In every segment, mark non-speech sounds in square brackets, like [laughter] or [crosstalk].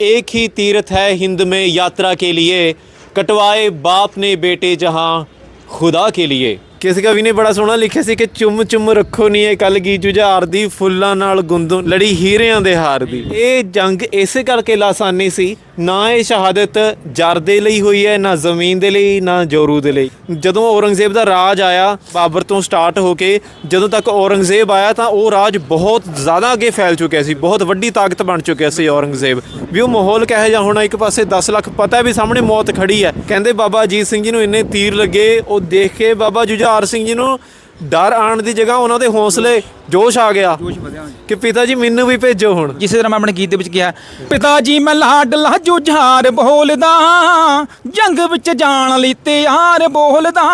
एक ही तीर्थ है हिंद में यात्रा के लिए कटवाए बाप ने बेटे जहां खुदा के लिए ਕਿਸੇ ਕਵੀ ਨੇ ਬੜਾ ਸੋਹਣਾ ਲਿਖਿਆ ਸੀ ਕਿ ਚੁੰਮ ਚੁੰਮ ਰੱਖੋ ਨੀ ਇਹ ਕਲਗੀ ਜੁਝਾਰ ਦੀ, ਫੁੱਲਾਂ ਨਾਲ ਗੁੰਦੋ, ਲੜੀ ਹੀਰਿਆਂ ਦੇ ਹਾਰ ਦੀ। ਇਹ ਜੰਗ ਇਸੇ ਕਰਕੇ ਲਾਸਾਨੀ ਸੀ, ਨਾ ਇਹ ਸ਼ਹਾਦਤ ਜਰ ਦੇ ਲਈ ਹੋਈ ਹੈ, ਨਾ ਜ਼ਮੀਨ ਦੇ ਲਈ, ਨਾ ਜੋਰੂ ਦੇ ਲਈ। ਜਦੋਂ ਔਰੰਗਜ਼ੇਬ ਦਾ ਰਾਜ ਆਇਆ, ਬਾਬਰ ਤੋਂ ਸਟਾਰਟ ਹੋ ਕੇ ਜਦੋਂ ਤੱਕ ਔਰੰਗਜ਼ੇਬ ਆਇਆ, ਤਾਂ ਉਹ ਰਾਜ ਬਹੁਤ ਜ਼ਿਆਦਾ ਅੱਗੇ ਫੈਲ ਚੁੱਕਿਆ ਸੀ, ਬਹੁਤ ਵੱਡੀ ਤਾਕਤ ਬਣ ਚੁੱਕਿਆ ਸੀ ਔਰੰਗਜ਼ੇਬ। ਵੀ ਉਹ ਮਾਹੌਲ ਕਿਹੋ ਜਿਹਾ ਹੋਣਾ, ਇੱਕ ਪਾਸੇ 10 ਲੱਖ ਪਤਾ ਵੀ ਸਾਹਮਣੇ ਮੌਤ ਖੜੀ ਹੈ। ਕਹਿੰਦੇ ਬਾਬਾ ਅਜੀਤ ਸਿੰਘ ਜੀ ਨੂੰ ਇੰਨੇ ਤੀਰ ਲੱਗੇ, ਉਹ ਦੇਖ ਕੇ ਬਾਬਾ ਜੁਝਾਰ ਸਿੰਘ ਜੀ ਨੂੰ ਡਰ ਆਉਣ ਦੀ ਜਗ੍ਹਾ ਉਹਨਾਂ ਦੇ ਹੌਸਲੇ ਜੋਸ਼ ਆ ਗਿਆ। ਕਿ ਪਿਤਾ ਜੀ ਮੈਨੂੰ ਵੀ ਭੇਜੋ ਹੁਣ। ਜਿਸੇ ਤਰ੍ਹਾਂ ਮੈਂ ਆਪਣੇ ਗੀਤ ਦੇ ਵਿੱਚ ਕਿਹਾ ਪਿਤਾ ਜੀ ਮੈਂ ਲਾਡਲਾ ਜੁਝਾਰ ਬੋਲਦਾ ਜੰਗ ਵਿੱਚ ਜਾਣ ਲਈ ਤਿਆਰ ਬੋਲਦਾ।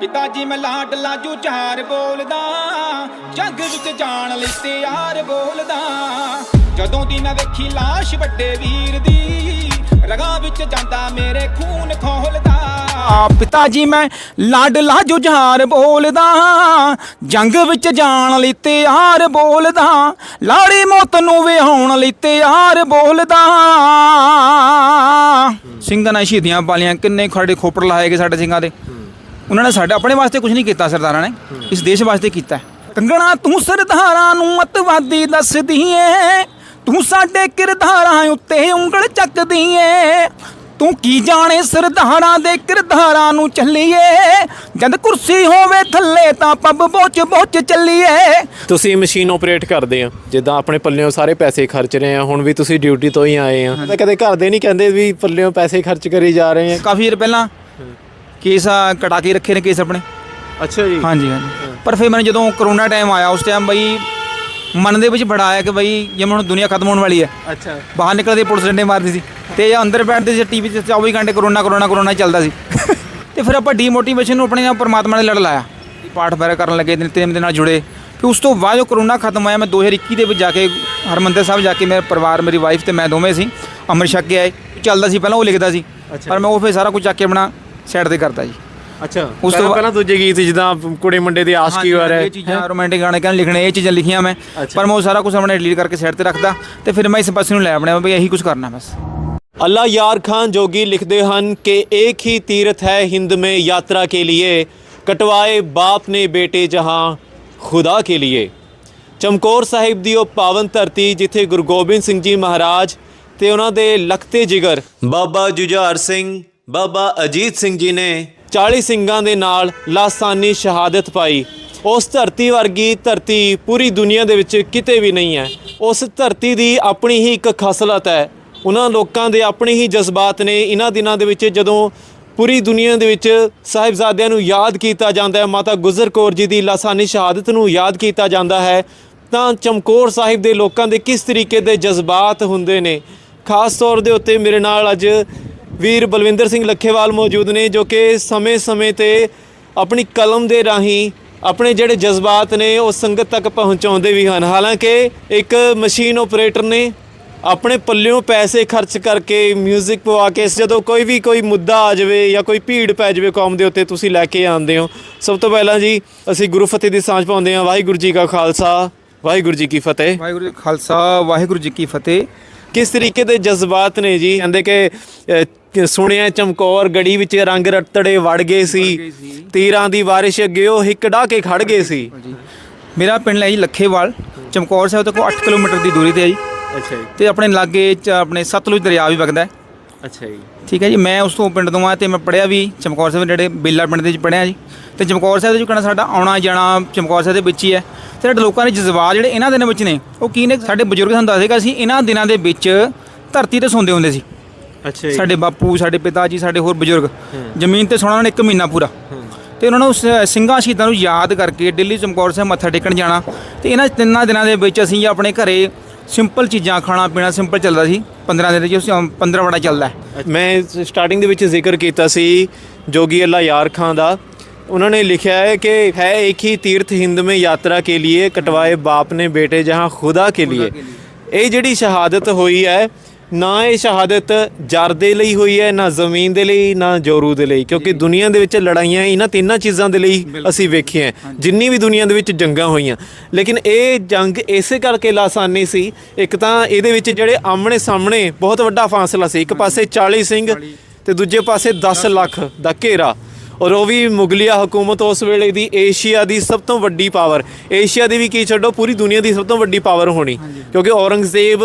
ਪਿਤਾ ਜੀ ਮੈਂ ਲਾਡਲਾ ਜੁਝਾਰ ਬੋਲਦਾ ਜੰਗ ਵਿੱਚ ਜਾਣ ਲਈ ਤਿਆਰ ਬੋਲਦਾ। ਜਦੋਂ ਦੀ ਮੈਂ ਵੇਖੀ ਲਾਸ਼ ਵੱਡੇ ਵੀਰ ਦੀ ਰਗਾਂ ਵਿੱਚ ਜਾਂਦਾ ਮੇਰੇ ਖੂਨ ਖੋਲਦਾ। ਪਿਤਾ ਜੀ ਮੈਂ ਲਾਡਲਾ ਜੁਝਾਰ ਬੋਲਦਾ ਜੰਗ ਵਿੱਚ ਜਾਣ ਲਈ ਤਿਆਰ ਬੋਲਦਾ ਲਾੜੀ ਮੌਤ ਨੂੰ ਵਿਹਾਉਣ ਲਈ ਤਿਆਰ ਬੋਲਦਾ ਸਿੰਘਾਂ ਨਾਲ ਸ਼ਹੀਦੀਆਂ ਪਾਲੀਆਂ ਕਿੰਨੇ ਖੜੇ ਖੋਪੜ ਲਾਏ ਗਏ ਸਾਡੇ ਸਿੰਘਾਂ ਦੇ। ਉਹਨਾਂ ਨੇ ਸਾਡੇ ਆਪਣੇ ਵਾਸਤੇ ਕੁਝ ਨਹੀਂ ਕੀਤਾ ਸਰਦਾਰਾਂ ਨੇ, ਇਸ ਦੇਸ਼ ਵਾਸਤੇ ਕੀਤਾ। ਕੰਗਣਾ ਤੂੰ ਸਰਦਾਰਾਂ ਨੂੰ ਅਤਵਾਦੀ ਦੱਸਦੀ ਏ। ਤੂੰ ਸਾਡੇ ਕਿਰਦਾਰਾਂ ਉੱਤੇ ਉਂਗਲ ਚੱਕਦੀ ਏ। ਤੂੰ ਕੀ ਜਾਣੇ ਸਰਦਾਰਾਂ ਦੇ ਕਿਰਦਾਰਾਂ ਨੂੰ ਚੱਲੀਏ? ਜਦ ਕੁਰਸੀ ਹੋਵੇ ਥੱਲੇ ਤਾਂ ਪੱਬ ਬੋਚ ਬੋਚ ਚੱਲੀਏ। ਤੁਸੀਂ ਮਸ਼ੀਨ ਆਪਰੇਟ ਕਰਦੇ ਆ। ਜਿੱਦਾਂ ਆਪਣੇ ਪੱਲਿਓਂ ਸਾਰੇ ਪੈਸੇ ਖਰਚ ਰਹੇ ਆ ਹੁਣ ਵੀ ਤੁਸੀਂ ਡਿਊਟੀ ਤੋਂ ਹੀ ਆਏ ਆ। ਤਾਂ ਕਦੇ ਘਰ ਦੇ ਨਹੀਂ ਕਹਿੰਦੇ ਵੀ ਪੱਲਿਓਂ ਪੈਸੇ ਖਰਚ ਕਰੀ ਜਾ ਰਹੇ ਆ। ਕਾਫੀ ਦੇਰ ਪਹਿਲਾਂ ਕੇਸ ਆ ਕਟਾ ਕੇ ਰੱਖੇ ਨੇ ਕੇਸ ਆਪਣੇ। ਅੱਛਾ ਜੀ। ਹਾਂਜੀ ਹਾਂਜੀ। ਪਰ ਫਿਰ ਮੈਨੂੰ ਜਦੋਂ ਕਰੋਨਾ ਟਾਈਮ ਆਇਆ ਉਸ ਟਾਈਮ ਬਈ ਮਨ ਦੇ ਵਿੱਚ ਬੜਾ ਆਇਆ ਕਿ ਬਈ ਜਿਵੇਂ ਹੁਣ ਦੁਨੀਆ ਖਤਮ ਹੋਣ ਵਾਲੀ ਹੈ। ਅੱਛਾ। ਬਾਹਰ ਨਿਕਲਦੇ ਪੁਲਿਸ ਡੰਡੇ ਮਾਰਦੀ ਸੀ ਤੇ ਇਹ ਅੰਦਰ ਬੈਠਦੇ ਸੀ ਟੀਵੀ ਤੇ 24 ਘੰਟੇ ਕਰੋਨਾ ਕਰੋਨਾ ਕਰੋਨਾ ਚੱਲਦਾ ਸੀ। [laughs] ਤੇ ਫਿਰ ਆਪਾਂ ਡੀਮੋਟੀਵੇਸ਼ਨ ਨੂੰ ਆਪਣੇ ਨਾਲ ਪਰਮਾਤਮਾ ਨੇ ਲੜ ਲਾਇਆ। ਪਾਠ ਵਗੈਰਾ ਕਰਨ ਲੱਗੇ ਦਿਨ ਤਿੰਨ ਦੇ ਨਾਲ ਜੁੜੇ। ਫਿਰ ਉਸ ਤੋਂ ਬਾਅਦ ਜੋ ਕਰੋਨਾ ਖਤਮ ਹੋਇਆ ਮੈਂ 2021 ਦੇ ਵਿੱਚ ਜਾ ਕੇ ਹਰਮੰਦਰ ਸਾਹਿਬ ਜਾ ਕੇ ਮੇਰਾ ਪਰਿਵਾਰ ਮੇਰੀ ਵਾਈਫ ਤੇ ਮੈਂ ਦੋਵੇਂ ਸੀ। ਅੰਮ੍ਰਿਤ ਛਕ ਕੇ ਆਏ। ਚੱਲਦਾ ਸੀ ਪਹਿਲਾਂ ਉਹ ਲਿਖਦਾ ਸੀ। ਪਰ ਮੈਂ ਉਹ ਫਿਰ ਸਾਰਾ ਕੁਝ ਚੱਕ ਕੇ ਆਪਣਾ ਸਾਈਡ ਤੇ ਕਰਤਾ ਜੀ। ਅੱਛਾ। ਉਸ ਤੋਂ ਪਹਿਲਾਂ ਦੂਜੇ ਗੀਤ ਜਿੱਦਾਂ ਕੁੜੇ ਮੁੰਡੇ ਦੀ ਆਸ਼ਕੀ ਵਾਰ ਇਹ ਚੀਜ਼ਾਂ ਰੋਮਾਂਟਿਕ ਗਾਣੇ ਕਹਿੰਦੇ ਲਿਖਣੇ ਇਹ ਚੀਜ਼ਾਂ ਲਿਖੀਆਂ ਮੈਂ। ਪਰ ਮੈਂ ਸਾਰਾ ਕੁਝ ਆਪਣੇ ਡਿਲੀਟ ਕਰਕੇ ਸਾਈਡ ਤੇ ਰੱਖਦਾ ਤੇ ਫਿਰ ਮੈਂ ਇਸ ਪਾਸੇ ਨੂੰ ਲੈ ਆਪਣਾ ਬਈ ਇਹੀ ਕੁਝ ਕਰਨਾ ਬਸ। ਅੱਲਾ ਯਾਰ ਖਾਨ ਜੋਗੀ ਲਿਖਦੇ ਹਨ ਕਿ ਇੱਕ ਹੀ ਤੀਰਥ ਹੈ ਹਿੰਦ ਮੇ ਯਾਤਰਾ ਕੇ ਲਿਏ। ਕਟਵਾਏ ਬਾਪ ਨੇ ਬੇਟੇ ਜਹਾਂ ਖੁਦਾ ਕੇ ਲਿਏ। ਚਮਕੌਰ ਸਾਹਿਬ ਦੀ ਉਹ ਪਾਵਨ ਧਰਤੀ ਜਿੱਥੇ ਗੁਰੂ ਗੋਬਿੰਦ ਸਿੰਘ ਜੀ ਮਹਾਰਾਜ ਤੇ ਉਹਨਾਂ ਦੇ ਲਖਤੇ ਜਿਗਰ। ਬਾਬਾ ਜੁਝਾਰ ਸਿੰਘ ਬਾਬਾ ਅਜੀਤ ਸਿੰਘ ਜੀ ਨੇ 40 ਸਿੰਘਾਂ ਦੇ ਨਾਲ ਲਾਸਾਨੀ ਸ਼ਹਾਦਤ ਪਾਈ। ਉਸ ਧਰਤੀ ਵਰਗੀ ਧਰਤੀ ਪੂਰੀ ਦੁਨੀਆ ਦੇ ਵਿੱਚ ਕਿਤੇ ਵੀ ਨਹੀਂ ਹੈ। ਉਸ ਧਰਤੀ ਦੀ ਆਪਣੀ ਹੀ ਇੱਕ ਖਸਲਤ ਹੈ। ਉਹਨਾਂ ਲੋਕਾਂ ਦੇ ਆਪਣੇ ਹੀ ਜਜ਼ਬਾਤ ਨੇ ਇਹਨਾਂ ਦਿਨਾਂ ਦੇ ਵਿੱਚ ਜਦੋਂ ਪੂਰੀ ਦੁਨੀਆ ਦੇ ਵਿੱਚ ਸਾਹਿਬਜ਼ਾਦਿਆਂ ਨੂੰ ਯਾਦ ਕੀਤਾ ਜਾਂਦਾ ਹੈ, ਮਾਤਾ ਗੁਜਰ ਕੌਰ ਜੀ ਦੀ ਲਾਸਾਨੀ ਸ਼ਹਾਦਤ ਨੂੰ ਯਾਦ ਕੀਤਾ ਜਾਂਦਾ ਹੈ, ਤਾਂ ਚਮਕੌਰ ਸਾਹਿਬ ਦੇ ਲੋਕਾਂ ਦੇ ਕਿਸ ਤਰੀਕੇ ਦੇ ਜਜ਼ਬਾਤ ਹੁੰਦੇ ਨੇ। ਖਾਸ ਤੌਰ ਦੇ ਉੱਤੇ ਮੇਰੇ ਨਾਲ ਅੱਜ ਵੀਰ ਬਲਵਿੰਦਰ ਸਿੰਘ ਲੱਖੇਵਾਲ ਮੌਜੂਦ ਨੇ ਜੋ ਕਿ ਸਮੇਂ-ਸਮੇਂ ਤੇ ਆਪਣੀ ਕਲਮ ਦੇ ਰਾਹੀਂ ਆਪਣੇ ਜਿਹੜੇ ਜਜ਼ਬਾਤ ਨੇ ਉਹ ਸੰਗਤ ਤੱਕ ਪਹੁੰਚਾਉਂਦੇ ਵੀ ਹਨ। ਹਾਲਾਂਕਿ ਇੱਕ ਮਸ਼ੀਨ ਆਪਰੇਟਰ ਨੇ ਆਪਣੇ ਪੱਲਿਓਂ ਪੈਸੇ ਖਰਚ ਕਰਕੇ 뮤직 ਪਵਾ ਕੇ ਜਦੋਂ ਕੋਈ ਵੀ ਕੋਈ ਮੁੱਦਾ ਆ ਜਾਵੇ ਜਾਂ ਕੋਈ ਭੀੜ ਪੈ ਜਾਵੇ ਕੌਮ ਦੇ ਉੱਤੇ ਤੁਸੀਂ ਲੈ ਕੇ ਆਉਂਦੇ ਹੋ। ਸਭ ਤੋਂ ਪਹਿਲਾਂ ਜੀ ਅਸੀਂ ਗੁਰੂ ਫਤਿਹ ਦੀ ਸਾਂਝ ਪਾਉਂਦੇ ਹਾਂ। ਵਾਹਿਗੁਰੂ ਜੀ ਕਾ ਖਾਲਸਾ ਵਾਹਿਗੁਰੂ ਜੀ ਕੀ ਫਤਿਹ। ਵਾਹਿਗੁਰੂ ਜੀ ਖਾਲਸਾ ਵਾਹਿਗੁਰੂ ਜੀ ਕੀ ਫਤਿਹ। ਕਿਸ ਤਰੀਕੇ ਦੇ ਜਜ਼ਬਾਤ ਨੇ ਜੀ? ਕਹਿੰਦੇ ਕਿ ਸੁਣਿਆ ਚਮਕੌਰ ਗੜੀ ਵਿੱਚ ਰੰਗ ਰਤੜੇ ਵੜ ਗਏ ਸੀ। ਤੀਰਾਂ ਦੀ ਬਾਰਿਸ਼ ਅੱਗੇ ਉਹ ਹਿੱਕ ਢਾ ਕੇ ਖੜ ਗਏ ਸੀ। ਮੇਰਾ ਪਿੰਡ ਹੈ ਜੀ ਲੱਖੇਵਾਲ ਚਮਕੌਰ ਸਾਹਿਬ ਤੋਂ ਕੋਈ 8 ਕਿਲੋਮੀਟਰ ਦੀ ਦੂਰੀ ਤੇ ਹੈ ਜੀ। ਅੱਛਾ ਜੀ। ਤੇ ਆਪਣੇ ਲਾਗੇ ਚ ਆਪਣੇ ਸਤਲੁਜ ਦਰਿਆ ਵੀ ਵਗਦਾ ਹੈ। ਅੱਛਾ ਜੀ। ਠੀਕ ਹੈ ਜੀ ਮੈਂ ਉਸ ਤੋਂ ਪਿੰਡ ਤੋਂ ਆ ਤੇ ਮੈਂ ਪੜਿਆ ਵੀ ਚਮਕੌਰ ਸਾਹਿਬ ਦੇ ਨੇੜੇ ਬੇਲਾ ਪਿੰਡ ਦੇ ਵਿੱਚ ਪੜਿਆ ਜੀ। ਤੇ ਚਮਕੌਰ ਸਾਹਿਬ ਦੇ ਵਿੱਚ ਸਾਡਾ ਆਉਣਾ ਜਾਣਾ ਚਮਕੌਰ ਸਾਹਿਬ ਦੇ ਵਿੱਚ ਹੀ ਹੈ। ਤੇ ਸਾਡੇ ਲੋਕਾਂ ਦੇ ਜਜ਼ਬਾਤ ਜਿਹੜੇ ਇਹਨਾਂ ਦਿਨਾਂ ਵਿੱਚ ਨੇ ਉਹ ਕੀ ਨੇ? ਸਾਡੇ ਬਜ਼ੁਰਗ ਸਾਨੂੰ ਦੱਸਦੇਗਾ ਅਸੀਂ ਇਹਨਾਂ ਦਿਨਾਂ ਦੇ ਵਿੱਚ ਧਰਤੀ ਤੇ ਸੌਂਦੇ ਹੁੰਦੇ ਸੀ। ਸਾਡੇ ਬਾਪੂ ਸਾਡੇ ਪਿਤਾ ਜੀ ਸਾਡੇ ਹੋਰ ਬਜ਼ੁਰਗ ਜ਼ਮੀਨ ਤੇ ਸੌਣਾ ਨੇ 1 ਮਹੀਨਾ ਪੂਰਾ। ਤੇ ਉਹਨਾਂ ਨੂੰ ਸਿੰਘਾਂ ਸ਼ਹੀਦਾਂ ਨੂੰ ਯਾਦ ਕਰਕੇ ਦਿੱਲੀ ਚਮਕੌਰ ਸਾਹਿਬ ਮੱਥਾ ਟੇਕਣ ਜਾਣਾ। ਤੇ ਇਹਨਾਂ ਤਿੰਨਾਂ ਦਿਨਾਂ ਦੇ ਵਿੱਚ ਅਸੀਂ ਆਪਣੇ ਘਰੇ ਸਿੰਪਲ ਚੀਜ਼ਾਂ ਖਾਣਾ ਪੀਣਾ ਸਿੰਪਲ ਚੱਲਦਾ ਸੀ। 15 ਦਿਨ ਦੇ ਜੋ 15 ਵੜਾ ਚੱਲਦਾ। ਮੈਂ ਸਟਾਰਟਿੰਗ ਦੇ ਵਿੱਚ ਜ਼ਿਕਰ ਕੀਤਾ ਸੀ ਜੋਗੀ ਅੱਲਾ ਯਾਰ ਖਾਂ ਦਾ। ਉਹਨਾਂ ਨੇ ਲਿਖਿਆ ਹੈ ਕਿ ਹੈ ਇੱਕ ਹੀ ਤੀਰਥ ਹਿੰਦ ਮੇ ਯਾਤਰਾ ਕੇ ਲਿਏ ਕਟਵਾਏ ਬਾਪ ਨੇ ਬੇਟੇ ਜਹਾਂ ਖੁਦਾ ਕੇ ਲਿਏ। ਇਹ ਜਿਹੜੀ ਸ਼ਹਾਦਤ ਹੋਈ ਹੈ ਨਾ ਇਹ ਸ਼ਹਾਦਤ ਜਰ ਦੇ ਲਈ ਹੋਈ ਹੈ ਨਾ ਜ਼ਮੀਨ ਦੇ ਲਈ ਨਾ ਜੋਰੂ ਦੇ ਲਈ। ਕਿਉਂਕਿ ਦੁਨੀਆ ਦੇ ਵਿੱਚ ਲੜਾਈਆਂ ਇਹਨਾਂ ਤਿੰਨਾਂ ਚੀਜ਼ਾਂ ਦੇ ਲਈ ਅਸੀਂ ਵੇਖੀਆਂ ਜਿੰਨੀ ਵੀ ਦੁਨੀਆ ਦੇ ਵਿੱਚ ਜੰਗਾਂ ਹੋਈਆਂ। ਲੇਕਿਨ ਇਹ ਜੰਗ ਇਸੇ ਕਰਕੇ ਲਾਸਾਨੀ ਸੀ। ਇੱਕ ਤਾਂ ਇਹਦੇ ਵਿੱਚ ਜਿਹੜੇ ਆਮਣੇ ਸਾਹਮਣੇ ਬਹੁਤ ਵੱਡਾ ਫਾਸਲਾ ਸੀ। ਇੱਕ ਪਾਸੇ 40 ਸਿੰਘ ਤੇ ਦੂਜੇ ਪਾਸੇ 10 ਲੱਖ ਦਾ ਘੇਰਾ। ਔਰ ਉਹ ਵੀ ਮੁਗਲਿਆ ਹਕੂਮਤ ਉਸ ਵੇਲੇ ਦੀ ਏਸ਼ੀਆ ਦੀ ਸਭ ਤੋਂ ਵੱਡੀ ਪਾਵਰ। ਏਸ਼ੀਆ ਦੀ ਵੀ ਕੀ ਛੱਡੋ ਪੂਰੀ ਦੁਨੀਆ ਦੀ ਸਭ ਤੋਂ ਵੱਡੀ ਪਾਵਰ ਹੋਣੀ। ਕਿਉਂਕਿ ਔਰੰਗਜ਼ੇਬ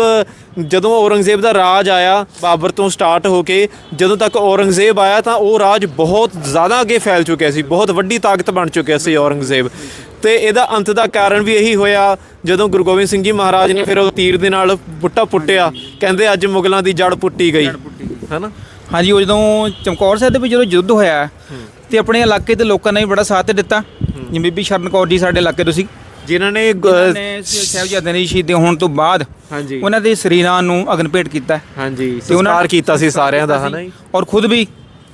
ਜਦੋਂ ਔਰੰਗਜ਼ੇਬ ਦਾ ਰਾਜ ਆਇਆ ਬਾਬਰ ਤੋਂ ਸਟਾਰਟ ਹੋ ਕੇ ਜਦੋਂ ਤੱਕ ਔਰੰਗਜ਼ੇਬ ਆਇਆ ਤਾਂ ਉਹ ਰਾਜ ਬਹੁਤ ਜ਼ਿਆਦਾ ਅੱਗੇ ਫੈਲ ਚੁੱਕਿਆ ਸੀ। ਬਹੁਤ ਵੱਡੀ ਤਾਕਤ ਬਣ ਚੁੱਕਿਆ ਸੀ ਔਰੰਗਜ਼ੇਬ। ਤੇ ਇਹਦਾ ਅੰਤ ਦਾ ਕਾਰਨ ਵੀ ਇਹੀ ਹੋਇਆ ਜਦੋਂ ਗੁਰੂ ਗੋਬਿੰਦ ਸਿੰਘ ਜੀ ਮਹਾਰਾਜ ਨੇ ਫਿਰ ਉਹ ਤੀਰ ਦੇ ਨਾਲ ਬੁੱਟਾ ਪੁੱਟਿਆ ਕਹਿੰਦੇ ਅੱਜ ਮੁਗਲਾਂ ਦੀ ਜੜ ਪੁੱਟੀ ਗਈ। ਹੈਨਾ? ਹਾਂਜੀ ਉਹ ਜਦੋਂ ਚਮਕੌਰ ਸਾਹਿਬ ਦੇ ਵਿੱਚ ਜਦੋਂ ਯੁੱਧ ਹੋਇਆ ਤੇ ਆਪਣੇ ਇਲਾਕੇ ਦੇ ਲੋਕਾਂ ਨੇ ਵੀ ਬੜਾ ਸਾਥ ਦਿੱਤਾ। ਜਿਵੇਂ ਬੀਬੀ ਸ਼ਰਨ ਕੌਰ ਜੀ ਸਾਡੇ ਇਲਾਕੇ ਤੋਂ ਸੀ। ਜਿਨ੍ਹਾਂ ਨੇ ਗ- ਉਹਨਾਂ ਨੇ ਸਾਹਿਬਜ਼ਾਦਿਆਂ ਦੀ ਸ਼ਹੀਦੀ ਹੋਣ ਤੋਂ ਬਾਅਦ ਹਾਂਜੀ। ਉਹਨਾਂ ਦੇ ਸਰੀਰਾਂ ਨੂੰ ਅਗਨ ਭੇਟ ਕੀਤਾ। ਹਾਂਜੀ ਤੇ ਉਹਨਾਂ- ਕੀਤਾ ਸੀ ਸਾਰਿਆਂ ਦਾ ਹਨਾ ਜੀ? ਔਰ ਖੁਦ ਵੀ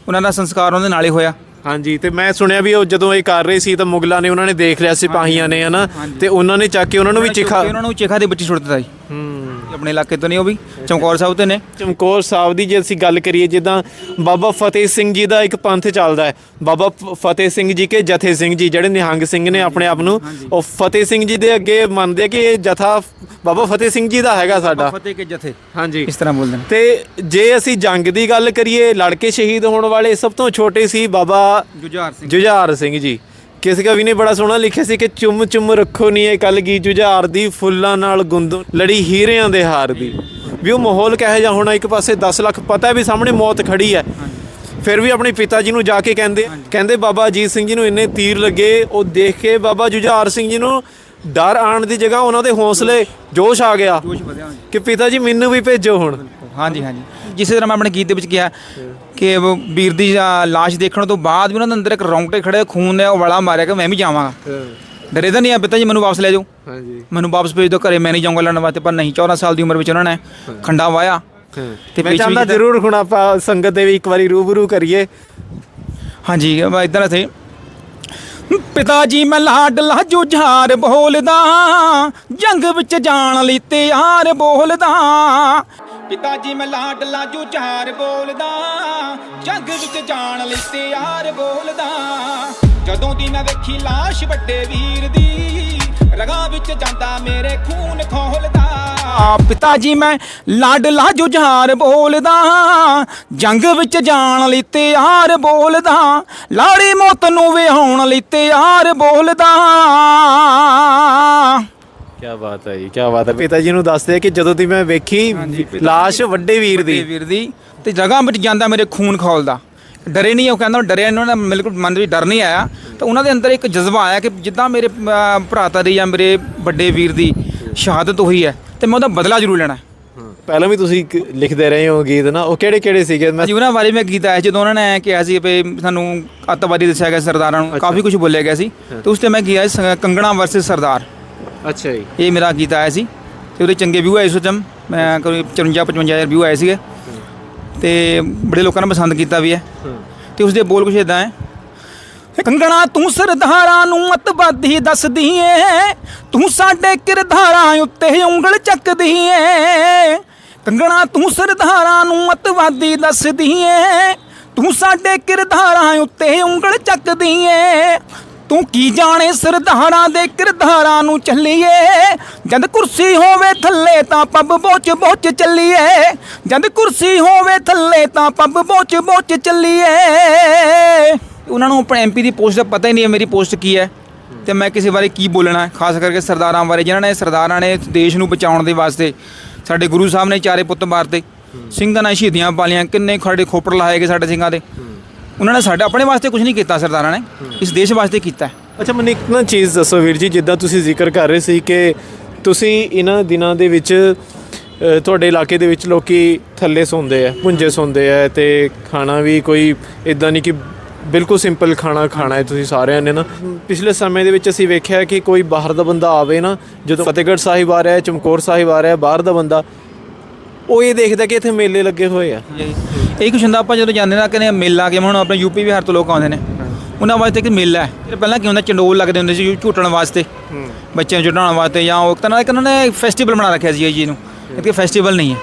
ਉਹਨਾਂ ਦਾ ਸੰਸਕਾਰ ਉਹਨਾਂ ਦੇ ਨਾਲੇ ਹੋਇਆ। ਹਾਂਜੀ ਤੇ ਮੈਂ ਸੁਣਿਆ ਵੀ ਉਹ ਜਦੋਂ ਇਹ ਕਰ ਰਹੇ ਸੀ ਤਾਂ ਮੁਗਲਾਂ ਨੇ ਉਹਨਾਂ ਨੇ ਦੇਖ ਲਿਆ ਸਿਪਾਹੀਆਂ ਨੇ ਹਨਾ? ਤੇ ਉਹਨਾਂ ਨੇ ਚੱਕ ਕੇ ਉਹਨਾਂ ਨੂੰ ਵੀ ਚਿਖਾ ਉਹਨਾਂ ਨੂੰ ਚਿਖਾ ਦੇ ਵਿੱਚ ਸੁੱਟ ਦਿੱਤਾ ਜੀ। ਹੂੰ। ਆਪਣੇ ਇਲਾਕੇ ਤੋਂ ਨਹੀਂ ਉਹ ਵੀ? ਚਮਕੌਰ ਸਾਹਿਬ ਤੇ ਨੇ? ਚਮਕੌਰ ਸਾਹਿਬ ਦੀ ਜੇ ਅਸੀਂ ਗੱਲ ਕਰੀਏ ਜਿੱਦਾਂ ਬਾਬਾ ਫਤਿਹ ਸਿੰਘ ਜੀ ਦਾ ਇੱਕ ਪੰਥ ਚੱਲਦਾ ਹੈ। ਬਾਬਾ ਫ- ਫਤਿਹ ਸਿੰਘ ਜੀ ਕੇ ਜਥੇ ਸਿੰਘ ਜੀ ਜਿਹੜੇ ਨਿਹੰਗ ਸਿੰਘ ਨੇ ਆਪਣੇ ਆਪ ਨੂੰ ਉਹ ਫਤਿਹ ਸਿੰਘ ਜੀ ਦੇ ਅੱਗੇ ਮੰਨਦੇ ਆ ਕਿ ਇਹ ਜਥਾ ਬਾਬਾ ਫਤਿਹ ਸਿੰਘ ਜੀ ਦਾ ਹੈਗਾ ਸਾਡਾ। ਫਤਿਹ ਕੇ ਜਥੇ। ਹਾਂਜੀ। ਇਸ ਤਰ੍ਹਾਂ ਬੋਲਦੇ ਨੇ। ਤੇ ਜੇ ਅਸੀਂ ਜੰਗ ਦੀ ਗੱਲ ਕਰੀਏ ਲੜ ਕੇ ਸ਼ਹੀਦ ਹੋਣ ਵਾਲੇ ਸਭ ਤੋਂ ਛੋਟੇ ਸੀ ਬਾਬਾ ਜੁਝਾਰ ਸਿੰਘ। ਜੁਝਾਰ ਸਿੰਘ ਜੀ। ਕਿਸ ਕਵੀ ਨੇ ਬੜਾ ਸੋਹਣਾ ਲਿਖਿਆ ਸੀ ਕਿ ਚੁੰਮ ਚੁੰਮ ਰੱਖੋ ਨੀ ਇਹ ਕਲਗੀ ਜੁਝਾਰ ਦੀ ਫੁੱਲਾਂ ਨਾਲ ਗੁੰਦ ਲੜੀ ਹੀਰਿਆਂ ਦੇ ਹਾਰ ਦੀ। ਵੀ ਉਹ ਮਾਹੌਲ ਕਿਹੋ ਜਿਹਾ ਹੋਣਾ ਇੱਕ ਪਾਸੇ 10 ਲੱਖ ਪਤਾ ਵੀ ਸਾਹਮਣੇ ਮੌਤ ਖੜੀ ਹੈ। ਫਿਰ ਵੀ ਆਪਣੇ ਪਿਤਾ ਜੀ ਨੂੰ ਜਾ ਕੇ ਕਹਿੰਦੇ ਕਹਿੰਦੇ ਬਾਬਾ ਅਜੀਤ ਸਿੰਘ ਜੀ ਨੂੰ ਇੰਨੇ ਤੀਰ ਲੱਗੇ ਉਹ ਦੇਖ ਕੇ ਬਾਬਾ ਜੁਝਾਰ ਸਿੰਘ ਜੀ ਨੂੰ ਡਰ ਆਣ ਦੀ ਜਗ੍ਹਾ ਉਹਨਾਂ ਦੇ ਹੌਸਲੇ ਜੋਸ਼ ਆ ਗਿਆ ਜੋਸ਼ ਵਧਿਆ ਕਿ ਪਿਤਾ ਜੀ ਮੈਨੂੰ ਵੀ ਭੇਜੋ ਹੁਣ। ਹਾਂਜੀ ਹਾਂਜੀ। ਜਿਸੇ ਤਰ੍ਹਾਂ ਮੈਂ ਆਪਣੇ ਗੀਤ ਦੇ ਵਿੱਚ ਕਿਹਾ ਕਿ ਉਹ ਵੀਰ ਦੀ ਲਾਸ਼ ਦੇਖਣ ਤੋਂ ਬਾਅਦ ਵੀ ਉਹਨਾਂ ਦੇ ਅੰਦਰ ਇੱਕ ਰੌਂਗਟੇ ਖੜੇ ਖੂਨ ਨੇ ਉਹ ਵਾਲਾ ਮਾਰਿਆ ਕਿ ਮੈਂ ਵੀ ਜਾਵਾਂਗਾ। ਡਰੇ ਤਾਂ ਨਹੀਂ ਆ ਪਿਤਾ ਜੀ ਮੈਨੂੰ ਵਾਪਸ ਲੈ ਜਾਓ। ਹਾਂਜੀ। ਮੈਨੂੰ ਵਾਪਸ ਭੇਜ ਦਿਓ ਘਰੇ ਮੈਂ ਨਹੀਂ ਜਾਊਂਗਾ ਲੜਨ ਵਾਸਤੇ ਪਰ ਨਹੀਂ 14 ਸਾਲ ਦੀ ਉਮਰ ਵਿੱਚ ਉਹਨਾਂ ਨੇ ਖੰਡਾ ਵਾਇਆ। ਤੇ ਮੈਂ ਵਿੱਚ ਚਾਹੁੰਦਾ ਵੀ ਜ਼ਰੂਰ ਹੁਣ ਆਪਾਂ ਸੰਗਤ ਦੇ ਵੀ ਇੱਕ ਵਾਰੀ ਰੂਬਰੂ ਕਰੀਏ। ਹਾਂਜੀ ਮੈਂ ਇਦਾਂ ਸੀ ਪਿਤਾ ਜੀ ਮੈਂ ਲਾਡਲਾ ਜੁਝਾਰ ਬੋਲਦਾ ਜੰਗ ਵਿੱਚ ਜਾਣ ਲਈ ਤਿਆਰ ਬੋਲਦਾ। ਪਿਤਾ ਜੀ ਮੈਂ ਲਾਡਲਾ ਜੁਝਾਰ ਬੋਲਦਾ, ਜੰਗ ਵਿੱਚ ਜਾਣ ਲਈ ਤਿਆਰ ਬੋਲਦਾ। ਜਦੋਂ ਦੀ ਮੈਂ ਵੇਖੀ ਲਾਸ਼ ਵੱਡੇ ਵੀਰ ਦੀ, ਰਗਾਂ ਵਿੱਚ ਜਾਂਦਾ ਮੇਰੇ ਖੂਨ ਖੋਲਦਾ। ਪਿਤਾ ਜੀ ਮੈਂ ਲਾਡਲਾ ਜੁਝਾਰ ਬੋਲਦਾ, ਜੰਗ ਵਿੱਚ ਜਾਣ ਲਈ ਤਿਆਰ ਬੋਲਦਾ। ਲਾੜੀ ਮੌਤ ਨੂੰ ਵਿਹਾਉਣ ਲਈ ਤਿਆਰ ਬੋਲਦਾ। ਕੀ ਬਾਤ ਹੈ ਜੀ ਕੀ ਬਾਤ ਹੈ। ਪਿਤਾ ਜੀ ਨੂੰ ਦੱਸਦੇ ਆ ਕਿ ਜਦੋਂ ਦੀ ਮੈਂ ਵੇਖੀ ਲਾਸ਼ ਵੱਡੇ ਵੀਰ ਦੀ। ਵੀਰ ਦੀ ਤੇ ਜਗ੍ਹਾ ਵਿੱਚ ਜਾਂਦਾ ਮੇਰੇ ਖੂਨ ਖੋਲਦਾ ਡਰੇ ਨਹੀਂ ਉਹ ਕਹਿੰਦਾ ਡਰਿਆ ਇਹਨਾਂ ਦਾ ਬਿਲਕੁਲ ਮਨ ਵਿੱਚ ਡਰ ਨਹੀਂ ਆਇਆ। ਤਾਂ ਉਹਨਾਂ ਦੇ ਅੰਦਰ ਇੱਕ ਜਜ਼ਬਾ ਆਇਆ ਕਿ ਜਿੱਦਾਂ ਮੇਰੇ ਭਰਾਤਾ ਦੀ ਜਾਂ ਮੇਰੇ ਵੱਡੇ ਵੀਰ ਦੀ ਸ਼ਹਾਦਤ ਹੋਈ ਹੈ ਤੇ ਮੈਂ ਉਹਦਾ ਬਦਲਾ ਜ਼ਰੂਰ ਲੈਣਾ। ਪਹਿਲਾਂ ਵੀ ਤੁਸੀਂ ਲਿਖਦੇ ਰਹੇ ਹੋ ਗੀਤ ਨਾ ਉਹ ਕਿਹੜੇ ਕਿਹੜੇ ਸੀਗੇ? ਮੈਂ ਉਹਨਾਂ ਬਾਰੇ ਮੈਂ ਗੀਤ ਆਇਆ ਜਦੋਂ ਉਹਨਾਂ ਨੇ ਕਿਹਾ ਸੀ ਵੀ ਸਾਨੂੰ ਅੱਤਵਾਦੀ ਦੱਸਿਆ ਗਿਆ ਸਰਦਾਰਾਂ ਨੂੰ ਕਾਫੀ ਕੁਝ ਬੋਲਿਆ ਗਿਆ ਸੀ। ਤੇ ਉਸ ਤੇ ਮੈਂ ਗਿਆ ਕੰਗਣਾ ਵਰਸਸ ਸਰਦਾਰ। ਅੱਛਾ ਜੀ। ਇਹ ਮੇਰਾ ਗੀਤ ਆਇਆ ਸੀ ਤੇ ਉਹਦੇ ਚੰਗੇ ਵਿਊ ਆਏ ਉਸ ਟਾਈਮ ਮੈਂ ਕੋਈ 54 55 ਵਿਊ ਆਏ ਸੀਗੇ। ਤੇ ਬੜੇ ਲੋਕਾਂ ਨੇ ਪਸੰਦ ਕੀਤਾ ਵੀ ਹੈ। ਤੇ ਉਸਦੇ ਬੋਲ ਕੁਛ ਇਦਾਂ ਹੈ। ਕੰਗਣਾ ਤੂੰ ਸਰਦਾਰਾਂ ਨੂੰ ਅਤਵਾਦੀ ਦੱਸਦੀ ਏ। ਤੂੰ ਸਾਡੇ ਕਿਰਦਾਰਾਂ ਉੱਤੇ ਉਂਗਲ ਚੱਕਦੀ ਏ। ਕੰਗਣਾ ਤੂੰ ਸਰਦਾਰਾਂ ਨੂੰ ਅਤਵਾਦੀ ਦੱਸਦੀ ਏ। ਤੂੰ ਸਾਡੇ ਕਿਰਦਾਰਾਂ ਉੱਤੇ ਉਂਗਲ ਚੱਕਦੀ ਏ। ਤੂੰ ਕੀ ਜਾਣੇ ਸਰਦਾਰਾਂ ਦੇ ਕਿਰਦਾਰਾਂ ਨੂੰ ਚੱਲੀਏ? ਜਦ ਕੁਰਸੀ ਹੋਵੇ ਥੱਲੇ ਤਾਂ ਪੱਬ ਬੋਚ ਬੋਚ ਚੱਲੀਏ। ਜਦ ਕੁਰਸੀ ਹੋਵੇ ਥੱਲੇ ਤਾਂ ਪੱਬ ਬੋਚ ਬੋਚ ਚੱਲੀਏ। ਉਹਨਾਂ ਨੂੰ ਆਪਣੇ ਐਮਪੀ ਦੀ ਪੋਸਟ ਦਾ ਪਤਾ ਹੀ ਨਹੀਂ ਹੈ ਮੇਰੀ ਪੋਸਟ ਕੀ ਹੈ। ਤੇ ਮੈਂ ਕਿਸੇ ਬਾਰੇ ਕੀ ਬੋਲਣਾ ਹੈ? ਖਾਸ ਕਰਕੇ ਸਰਦਾਰਾਂ ਬਾਰੇ ਜਿਨ੍ਹਾਂ ਨੇ ਸਰਦਾਰਾਂ ਨੇ ਦੇਸ਼ ਨੂੰ ਬਚਾਉਣ ਦੇ ਵਾਸਤੇ ਸਾਡੇ ਗੁਰੂ ਸਾਹਿਬ ਨੇ ਚਾਰੇ ਪੁੱਤ ਮਾਰਤੇ। ਸਿੰਘਾਂ ਨਾਲ ਸ਼ਹੀਦੀਆਂ ਪਾਲੀਆਂ ਕਿੰਨੇ ਖੜੇ ਖੋਪੜ ਲਾਏ ਗਏ ਸਾਡੇ ਸਿੰਘਾਂ ਦੇ। ਉਹਨਾਂ ਨੇ ਸਾਡੇ ਆਪਣੇ ਵਾਸਤੇ ਕੁਝ ਨਹੀਂ ਕੀਤਾ ਸਰਦਾਰਾਂ ਨੇ। ਇਸ ਦੇਸ਼ ਵਾਸਤੇ ਕੀਤਾ ਅੱਛਾ, ਮੈਨੂੰ ਇੱਕ ਨਾ ਚੀਜ਼ ਦੱਸੋ ਵੀਰ ਜੀ, ਜਿੱਦਾਂ ਤੁਸੀਂ ਜ਼ਿਕਰ ਕਰ ਰਹੇ ਸੀ ਕਿ ਤੁਸੀਂ ਇਹਨਾਂ ਦਿਨਾਂ ਦੇ ਵਿੱਚ ਤੁਹਾਡੇ ਇਲਾਕੇ ਦੇ ਵਿੱਚ ਲੋਕੀ ਥੱਲੇ ਸੌਂਦੇ ਆ ਪੁੰਜੇ ਸੌਂਦੇ ਆ ਤੇ ਖਾਣਾ ਵੀ ਕੋਈ ਇਦਾਂ ਨਹੀਂ ਕਿ ਬਿਲਕੁਲ ਸਿੰਪਲ ਖਾਣਾ ਖਾਣਾ ਹੈ ਤੁਸੀਂ ਸਾਰਿਆਂ ਨੇ ਨਾ। ਪਿਛਲੇ ਸਮੇਂ ਦੇ ਵਿੱਚ ਅਸੀਂ ਵੇਖਿਆ ਕਿ ਕੋਈ ਬਾਹਰ ਦਾ ਬੰਦਾ ਆਵੇ ਨਾ, ਜਦੋਂ ਫਤਿਹਗੜ੍ਹ ਸਾਹਿਬ ਆ ਰਿਹਾ ਹੈ, ਚਮਕੌਰ ਸਾਹਿਬ ਆ ਰਿਹਾ ਹੈ, ਬਾਹਰ ਦਾ ਬੰਦਾ ਉਹ ਇਹ ਦੇਖਦਾ ਕਿ ਇੱਥੇ ਮੇਲੇ ਲੱਗੇ ਹੋਏ ਆ। ਇਹ ਕੁਛ ਹੁੰਦਾ ਆਪਾਂ ਜਦੋਂ ਜਾਂਦੇ ਨਾ ਕਹਿੰਦੇ ਮੇਲਾ ਕਿ ਹੁਣ ਆਪਣੇ ਯੂਪੀ ਬਿਹਾਰ ਤੋਂ ਲੋਕ ਆਉਂਦੇ ਨੇ। ਉਹਨਾਂ ਵਾਸਤੇ ਇੱਕ ਮੇਲਾ ਹੈ। ਪਹਿਲਾਂ ਕੀ ਹੁੰਦਾ ਚੰਡੋਲ ਲੱਗਦੇ ਹੁੰਦੇ ਸੀ ਝੂਟਣ ਵਾਸਤੇ। ਬੱਚਿਆਂ ਨੂੰ ਝੁਟਾਉਣ ਵਾਸਤੇ ਜਾਂ ਉਹ ਦਾ ਇੱਕ ਉਹਨਾਂ ਨੇ ਫੈਸਟੀਵਲ ਬਣਾ ਰੱਖਿਆ ਸੀ ਇਹ ਜੀ ਨੂੰ ਇਹ ਫੈਸਟੀਵਲ ਨਹੀਂ ਹੈ।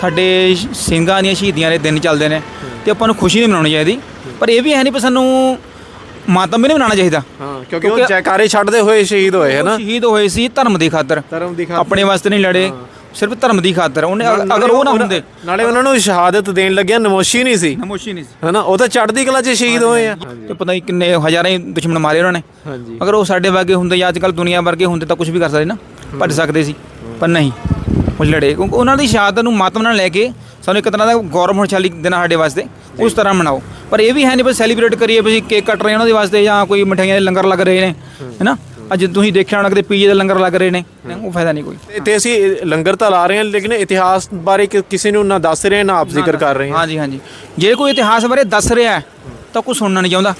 ਸਾਡੇ ਸਿੰਘਾਂ ਦੀਆਂ ਸ਼ਹੀਦੀਆਂ ਦੇ ਦਿਨ ਚੱਲਦੇ ਨੇ ਤੇ ਆਪਾਂ ਨੂੰ ਖੁਸ਼ੀ ਨਹੀਂ ਮਨਾਉਣੀ ਚਾਹੀਦੀ। ਪਰ ਇਹ ਵੀ ਹੈ ਨਹੀਂ ਕਿ ਸਾਨੂੰ ਮਾਤਮ ਵੀ ਨਹੀਂ ਮਨਾਉਣਾ ਚਾਹੀਦਾ। ਹਾਂ ਕਿਉਂਕਿ ਉਹ ਜੈਕਾਰੇ ਛੱਡਦੇ ਹੋਏ ਸ਼ਹੀਦ ਹੋਏ ਹੈ ਨਾ ਸ਼ਹੀਦ ਹੋਏ ਸੀ ਧਰਮ ਦੀ ਖਾਤਰ। ਧਰਮ ਦੀ ਆਪਣੇ ਵਾਸਤੇ ਨਹੀਂ ਲੜੇ। ਸਿਰਫ ਧਰਮ ਦੀ ਖਾਤਰ ਉਹਨੇ ਅਗਰ ਉਹ ਨਾ ਹੁੰਦੇ ਨਾਲੇ ਉਹਨਾਂ ਨੂੰ ਸ਼ਹਾਦਤ ਦੇਣ ਲੱਗਿਆ ਨਮੋਸ਼ੀ ਨਹੀਂ ਸੀ। ਨਮੋਸ਼ੀ ਨਹੀਂ ਸੀ। ਹਨਾ ਉਹ ਤਾਂ ਚੜ੍ਹਦੀ ਕਲਾ 'ਚ ਸ਼ਹੀਦ ਹੋਏ ਆ। ਤੇ ਪਤਾ ਨਹੀਂ ਕਿੰਨੇ ਹਜ਼ਾਰਾਂ ਹੀ ਦੁਸ਼ਮਣ ਮਾਰੇ ਉਹਨਾਂ ਨੇ। ਹਾਂਜੀ। ਅਗਰ ਉਹ ਸਾਡੇ ਵਰਗੇ ਹੁੰਦੇ ਜਾਂ ਅੱਜ ਕੱਲ ਦੁਨੀਆ ਵਰਗੇ ਹੁੰਦੇ ਤਾਂ ਕੁਝ ਵੀ ਕਰ ਸਕਦੇ ਨਾ ਭੱਜ ਸਕਦੇ ਸੀ। ਪਰ ਨਹੀਂ ਉਹ ਲੜੇ। ਕਿਉਂਕਿ ਉਹਨਾਂ ਦੀ ਸ਼ਹਾਦਤ ਨੂੰ ਮਾਤਮ ਨਾਲ ਲੈ ਕੇ ਸਾਨੂੰ ਇੱਕ ਤਰ੍ਹਾਂ ਦਾ ਗੌਰਵਸ਼ਾਲੀ ਦਿਨ ਆ ਸਾਡੇ ਵਾਸਤੇ। ਉਸ ਤਰ੍ਹਾਂ ਮਨਾਓ। ਪਰ ਇਹ ਵੀ ਹੈ ਨਹੀਂ ਬਸ ਸੈਲੀਬ੍ਰੇਟ ਕਰੀਏ ਵੀ ਕੇਕ ਕੱਟ ਰਹੇ ਹਾਂ ਉਹਨਾਂ ਦੇ ਵਾਸਤੇ ਜਾਂ ਕੋਈ ਮਠਿਆਈਆਂ ਦੇ ਲੰਗਰ ਲੱਗ ਰਹੇ ਨੇ ਹੈਨਾ? ਅੱਜ ਤੁਸੀਂ ਦੇਖਿਆ ਹੋਣਾ ਕਿਤੇ ਪੀਜ਼ੇ ਦੇ ਲੰਗਰ ਲੱਗ ਰਹੇ ਨੇ ਉਹ ਫਾਇਦਾ ਨਹੀਂ ਕੋਈ। ਤੇ- ਤੇ ਅਸੀਂ ਲੰਗਰ ਤਾਂ ਲਾ ਰਹੇ ਹਾਂ ਲੇਕਿਨ ਇਤਿਹਾਸ ਬਾਰੇ ਕਿ- ਕਿਸੇ ਨੂੰ ਨਾ ਦੱਸ ਰਹੇ ਨਾ ਆਪ ਜ਼ਿਕਰ ਕਰ ਰਹੇ। ਹਾਂ। ਹਾਂਜੀ ਹਾਂਜੀ। ਜੇ ਕੋਈ ਇਤਿਹਾਸ ਬਾਰੇ ਦੱਸ ਰਿਹਾ ਹੈ, ਤਾਂ ਕੋਈ ਸੁਣਨਾ ਨਹੀਂ ਚਾਹੁੰਦਾ।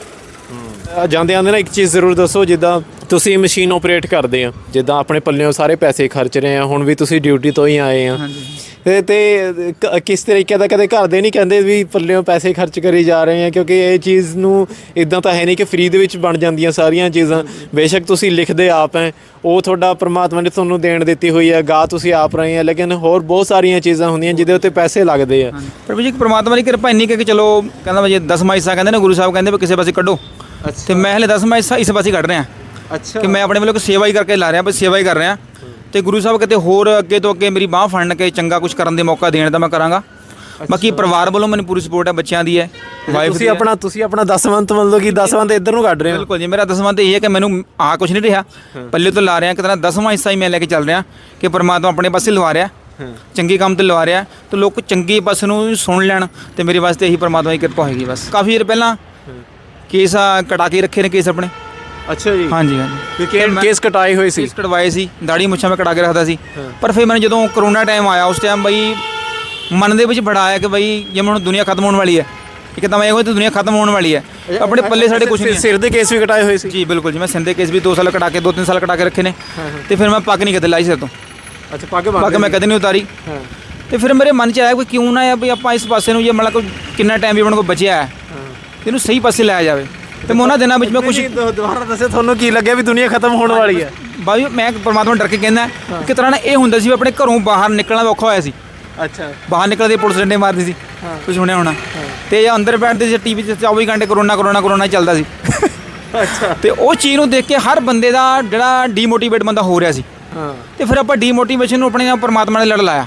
ਅ, ਜਾਂਦੇ ਆਂਦੇ ਨਾ ਇੱਕ ਚੀਜ਼ ਜ਼ਰੂਰ ਦੱਸੋ ਜਿੱਦਾਂ ਤੁਸੀਂ ਮਸ਼ੀਨ ਆਪਰੇਟ ਕਰਦੇ ਆ। ਜਿੱਦਾਂ ਆਪਣੇ ਪੱਲਿਓਂ ਸਾਰੇ ਪੈਸੇ ਖਰਚ ਰਹੇ ਆ ਹੁਣ ਵੀ ਤੁਸੀਂ ਡਿਊਟੀ ਤੋਂ ਹੀ ਆਏ ਆ। ਤੇ ਤੇ ਕ- ਕਿਸ ਤਰੀਕੇ ਦਾ ਕਦੇ ਘਰ ਦੇ ਨਹੀਂ ਕਹਿੰਦੇ ਵੀ ਪੱਲਿਓਂ ਪੈਸੇ ਖਰਚ ਕਰੀ ਜਾ ਰਹੇ ਆ ਕਿਉਂਕਿ ਇਹ ਚੀਜ਼ ਨੂੰ ਇਦਾਂ ਤਾਂ ਹੈ ਨਹੀਂ ਕਿ ਫ੍ਰੀ ਦੇ ਵਿੱਚ ਬਣ ਜਾਂਦੀਆਂ ਸਾਰੀਆਂ ਚੀਜ਼ਾਂ। ਬੇਸ਼ੱਕ ਤੁਸੀਂ ਲਿਖਦੇ ਆਪ ਹੈ ਉਹ ਤੁਹਾਡਾ ਪ੍ਰਮਾਤਮਾ ਨੇ ਤੁਹਾਨੂੰ ਦੇਣ ਦਿੱਤੀ ਹੋਈ ਹੈ ਗਾ ਤੁਸੀਂ ਆਪ ਰਹੇ ਆ ਲੇਕਿਨ ਹੋਰ ਬਹੁਤ ਸਾਰੀਆਂ ਚੀਜ਼ਾਂ ਹੁੰਦੀਆਂ ਜਿਹਦੇ ਉੱਤੇ ਪੈਸੇ ਲੱਗਦੇ ਆ। ਪਰ ਵੀ ਜੀ ਪ੍ਰਮਾਤਮਾ ਦੀ ਕਿਰਪਾ ਇੰਨੀ ਕੁ ਕਿ ਚਲੋ ਕਹਿੰਦਾ ਵੀ ਜੇ ਦਸਵਾਂ ਹਿੱਸਾ ਕਹਿੰਦੇ ਨੇ ਗੁਰੂ ਸਾਹਿਬ ਕਹਿੰਦੇ ਵੀ ਕਿਸੇ ਪਾਸੇ ਕੱਢੋ। ਤੇ ਮੈਂ ਹਲੇ ਦਸਵਾਂ ਹਿੱਸਾ ਇਸ ਪਾਸੇ ਕੱਢ ਰਿਹਾ। ਕਿ ਮੈਂ ਆਪਣੇ ਵੱਲੋਂ ਇੱਕ ਸੇਵਾ ਹੀ ਕਰਕੇ ਲਾ ਰਿਹਾ ਬਸ ਸੇਵਾ ਹੀ ਕਰ ਰਿਹਾ। ਤੇ ਗੁਰੂ ਸਾਹਿਬ ਕਿਤੇ ਹੋਰ ਅੱਗੇ ਤੋਂ ਅੱਗੇ ਮੇਰੀ ਬਾਹ ਫੜਨ ਕੇ ਚੰਗਾ ਕੁਝ ਕਰਨ ਦੇ ਮੌਕਾ ਦੇਣ ਦਾ ਮੈਂ ਕਰਾਂਗਾ। ਬਾਕੀ ਪਰਿਵਾਰ ਵੱਲੋਂ ਮੈਨੂੰ ਪੂਰੀ ਸਪੋਰਟ ਹੈ ਬੱਚਿਆਂ ਦੀ ਹੈ ਵਾਈਫ ਤੁਸੀਂ ਆਪਣਾ ਤੁਸੀਂ ਆਪਣਾ ਦਸਵੰਤ ਮਤਲਬ ਕਿ ਦਸਵੰਤ ਇੱਧਰ ਨੂੰ ਕੱਢ ਰਹੇ ਹੋ। ਬਿਲਕੁਲ ਜੀ ਮੇਰਾ ਦਸਵਾਂ ਤੇ ਇਹ ਹੈ ਕਿ ਮੈਨੂੰ ਆ ਕੁਝ ਨਹੀਂ ਰਿਹਾ। ਪੱਲੇ ਤੋਂ ਲਾ ਰਿਹਾ ਕਿ ਤਰ੍ਹਾਂ ਦਸਵਾਂ ਹਿੱਸਾ ਹੀ ਮੈਂ ਲੈ ਕੇ ਚੱਲ ਰਿਹਾ ਕਿ ਪਰਮਾਤਮਾ ਆਪਣੇ ਪਾਸੇ ਲਵਾ ਰਿਹਾ। ਚੰਗੇ ਕੰਮ ਤੇ ਲਵਾ ਰਿਹਾ ਤੇ ਲੋਕ ਚੰਗੇ ਪਾਸੇ ਨੂੰ ਸੁਣ ਲੈਣ ਤੇ ਮੇਰੇ ਵਾਸਤੇ ਇਹੀ ਪਰਮਾਤਮਾ ਦੀ ਕਿਰਪਾ ਹੋਏਗੀ ਬਸ। ਕਾਫੀ ਦੇਰ ਪਹਿਲਾਂ ਕੇਸ ਆ ਕਟਾ ਕੇ ਰੱਖੇ ਨੇ ਕੇਸ ਆਪਣੇ। ਅੱਛਾ ਜੀ। ਹਾਂਜੀ ਹਾਂਜੀ। ਕਿਉਂਕਿ ਕੇਸ ਕਟਾਏ ਹੋਏ ਸੀ। ਕੇਸ ਕਟਵਾਏ ਸੀ ਦਾੜੀ ਮੁੱਛਾਂ ਮੈਂ ਕਟਾ ਕੇ ਰੱਖਦਾ ਸੀ। ਪਰ ਫਿਰ ਮੈਨੂੰ ਜਦੋਂ ਕਰੋਨਾ ਟਾਈਮ ਆਇਆ ਉਸ ਟਾਈਮ ਬਈ ਮਨ ਦੇ ਵਿੱਚ ਬੜਾ ਆਇਆ ਕਿ ਬਈ ਜੇ ਹੁਣ ਦੁਨੀਆ ਖਤਮ ਹੋਣ ਵਾਲੀ ਹੈ ਇੱਕਦਮ ਇਹ ਹੋਇਆ ਤੇ ਦੁਨੀਆ ਖਤਮ ਹੋਣ ਵਾਲੀ ਹੈ। ਆਪਣੇ ਪੱਲੇ ਸਾਡੇ ਕੁਝ ਨਹੀਂ। ਸਿਰ ਦੇ ਕੇਸ ਵੀ ਕਟਾਏ ਹੋਏ ਸੀ। ਜੀ ਬਿਲਕੁਲ ਜੀ ਮੈਂ ਸਿੰਦੇ ਕੇਸ ਵੀ 2 ਸਾਲ ਕਟਾ ਕੇ 2-3 ਸਾਲ ਕਟਾ ਕੇ ਰੱਖੇ ਨੇ। ਤੇ ਫਿਰ ਮੈਂ ਪੱਗ ਨਹੀਂ ਕਦੇ ਲਾਈ ਸਿਰ ਤੋਂ। ਅੱਛਾ ਪੱਗ ਪੱਗ ਮੈਂ ਕਦੇ ਨਹੀਂ ਉਤਾਰੀ। ਹਾਂ। ਤੇ ਫਿਰ ਮੇਰੇ ਮਨ 'ਚ ਆਇਆ ਕੋਈ ਕਿਉਂ ਨਾ ਆ ਵੀ ਆਪਾਂ ਇਸ ਪਾਸੇ ਨੂੰ ਜੇ ਮਤਲਬ ਕਿੰਨਾ ਟਾਈਮ ਵੀ ਆਪਣੇ ਕੋਲ ਬਚਿਆ ਹੈ ਇਹਨੂੰ ਸਹੀ ਪਾਸੇ ਲਾਇਆ ਜਾਵੇ। ਤੇ ਮੈਂ ਉਹਨਾਂ ਦਿਨਾਂ ਵਿੱਚ ਮੈਂ ਕੁਝ ਦੁਬਾਰਾ ਦੱਸੇ ਤੁਹਾਨੂੰ ਕੀ ਲੱਗਿਆ ਵੀ ਦੁਨੀਆ ਖਤਮ ਹੋਣ ਵਾਲੀ ਹੈ ਬਾਈ ਮੈਂ ਪਰਮਾਤਮਾ ਡਰ ਕੇ ਕਹਿੰਦਾ ਕਿ ਤਰ੍ਹਾਂ ਨਾਲ ਇਹ ਹੁੰਦਾ ਸੀ ਵੀ ਆਪਣੇ ਘਰੋਂ ਬਾਹਰ ਨਿਕਲਣਾ ਔਖਾ ਹੋਇਆ ਸੀ। ਅੱਛਾ। ਬਾਹਰ ਨਿਕਲਦੇ ਪੁਲਿਸ ਡੰਡੇ ਮਾਰਦੀ ਸੀ। ਕੁਝ ਹੋਣਾ। ਹੋਣਾ ਤੇ ਇਹ ਅੰਦਰ ਬੈਠਦੇ ਸੀ ਟੀਵੀ 'ਚ 24 ਘੰਟੇ ਕਰੋਨਾ ਕਰੋਨਾ ਕਰੋਨਾ ਚੱਲਦਾ ਸੀ। ਅੱਛਾ। ਤੇ ਉਹ ਚੀਜ਼ ਨੂੰ ਦੇਖ ਕੇ ਹਰ ਬੰਦੇ ਦਾ ਜਿਹੜਾ ਡੀਮੋਟੀਵੇਟ ਬੰਦਾ ਹੋ ਰਿਹਾ ਸੀ। ਹਾਂ। ਤੇ ਫਿਰ ਆਪਾਂ ਡੀਮੋਟੀਵੇਸ਼ਨ ਨੂੰ ਆਪਣੇ ਨਾਲ ਪਰਮਾਤਮਾ ਨੇ ਲੜ ਲਾਇਆ।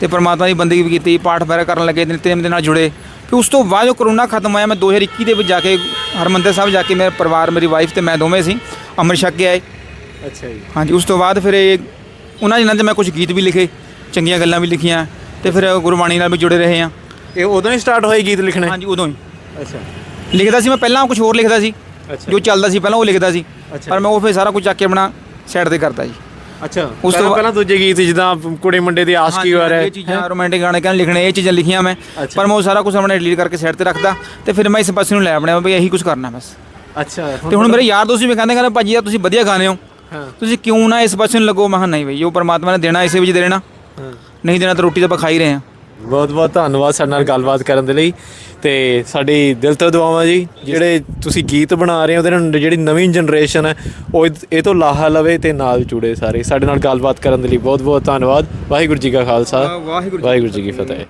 ਤੇ ਪਰਮਾਤਮਾ ਦੀ ਬੰਦਗੀ ਵੀ ਕੀਤੀ ਪਾਠ ਵਗੈਰਾ ਕਰਨ ਲੱਗੇ ਨਿਤਨੇਮ ਦੇ ਨਾਲ ਜੁੜੇ। ਤੇ ਉਸ ਤੋਂ ਬਾਅਦ ਜੋ ਕਰੋਨਾ ਖਤਮ ਹੋਇਆ ਮੈਂ 2021 ਦੇ ਵਿੱਚ ਜਾ ਕੇ ਹਰਮੰਦਰ ਸਾਹਿਬ ਜਾ ਕੇ ਮੇਰਾ ਪਰਿਵਾਰ ਮੇਰੀ ਵਾਈਫ ਤੇ ਮੈਂ ਦੋਵੇਂ ਸੀ ਅੰਮ੍ਰਿਤ ਛਕ ਕੇ ਆਏ। ਅੱਛਾ ਜੀ। ਹਾਂਜੀ ਉਸ ਤੋਂ ਬਾਅਦ ਫਿਰ ਇਹ ਉਹਨਾਂ ਦਿਨਾਂ 'ਚ ਮੈਂ ਕੁਝ ਗੀਤ ਵੀ ਲਿਖੇ ਚੰਗੀਆਂ ਗੱਲਾਂ ਵੀ ਲਿਖੀਆਂ ਤੇ ਫਿਰ ਗੁਰਬਾਣੀ ਨਾਲ ਵੀ ਜੁੜੇ ਰਹੇ ਆ ਇਹ ਉਦੋਂ ਹੀ ਸਟਾਰਟ ਹੋਏ ਗੀਤ ਲਿਖਣੇ? ਹਾਂਜੀ ਉਦੋਂ ਹੀ। ਅੱਛਾ। ਲਿਖਦਾ ਸੀ ਮੈਂ ਪਹਿਲਾਂ ਕੁਝ ਹੋਰ ਲਿਖਦਾ ਸੀ ਜੋ ਚੱਲਦਾ ਸੀ ਪਹਿਲਾਂ ਉਹ ਲਿਖਦਾ ਸੀ। ਪਰ ਮੈਂ ਉਹ ਫਿਰ ਸਾਰਾ ਕੁਝ ਚੱਕ ਕੇ ਆਪਣਾ ਸਾਈਡ ਤੇ ਕਰਤਾ ਜੀ। ਅੱਛਾ ਉਸ ਤੋਂ ਪਹਿਲਾਂ ਦੂਜੇ ਗੀਤ ਜਿੱਦਾਂ ਕੁੜੀ ਮੁੰਡੇ ਦੀ ਆਸ਼ਕੀ ਬਾਰੇ ਇਹ ਚੀਜ਼ਾਂ ਰੋਮਾਂਟਿਕ ਗਾਣੇ ਕਹਿੰਦੇ ਲਿਖਣੇ ਇਹ ਚੀਜ਼ਾਂ ਲਿਖੀਆਂ ਮੈਂ। ਪਰ ਮੈਂ ਉਹ ਸਾਰਾ ਕੁਝ ਆਪਣੇ ਡਿਲੀਟ ਕਰਕੇ ਸਾਈਡ ਤੇ ਰੱਖਦਾ ਤੇ ਫਿਰ ਮੈਂ ਇਸ ਪਾਸੇ ਨੂੰ ਲੈ ਆਪਣਿਆ ਵੀ ਇਹੀ ਕੁਝ ਕਰਨਾ ਬਸ। ਅੱਛਾ ਤੇ ਹੁਣ ਮੇਰੇ ਯਾਰ ਦੋਸਤ ਵੀ ਕਹਿੰਦੇ ਕਹਿੰਦੇ ਭਾਜੀ ਯਾਰ ਤੁਸੀਂ ਵਧੀਆ ਗਾਣੇ ਹੋ। ਹਾਂ। ਤੁਸੀਂ ਕਿਉਂ ਨਾ ਇਸ ਪਾਸੇ ਨੂੰ ਲੱਗੋ? ਮੈਂ ਨਹੀਂ ਬਈ ਉਹ ਪਰਮਾਤਮਾ ਨੇ ਦੇਣਾ ਇਸੇ ਵਿੱਚ ਦੇ ਦੇਣਾ। ਹਾਂ। ਨਹੀਂ ਦੇਣਾ ਤਾਂ ਰੋਟੀ ਤਾਂ ਆਪਾਂ ਖਾ ਹੀ ਰਹੇ ਹਾਂ। ਬਹੁਤ ਬਹੁਤ ਧੰਨਵਾਦ ਸਾਡੇ ਨਾਲ ਗੱਲਬਾਤ ਕਰਨ ਦੇ ਲਈ। ਤੇ ਸਾਡੀ ਦਿਲ ਤੋਂ ਦੁਆਵਾਂ ਜੀ ਜਿਹੜੇ ਤੁਸੀਂ ਗੀਤ ਬਣਾ ਰਹੇ ਹੋ ਉਹਦੇ ਨਾਲ ਜਿਹੜੀ ਨਵੀਂ ਜਨਰੇਸ਼ਨ ਹੈ ਉਹ ਇਹ- ਤੋਂ ਲਾਹਾ ਲਵੇ ਤੇ ਨਾਲ ਜੁੜੇ ਸਾਰੇ। ਸਾਡੇ ਨਾਲ ਗੱਲਬਾਤ ਕਰਨ ਦੇ ਲਈ ਬਹੁਤ ਬਹੁਤ ਧੰਨਵਾਦ। ਵਾਹਿਗੁਰੂ ਜੀ ਕਾ ਖਾਲਸਾ। ਵਾਹਿਗੁਰੂ ਜੀ ਕੀ ਫਤਿਹ।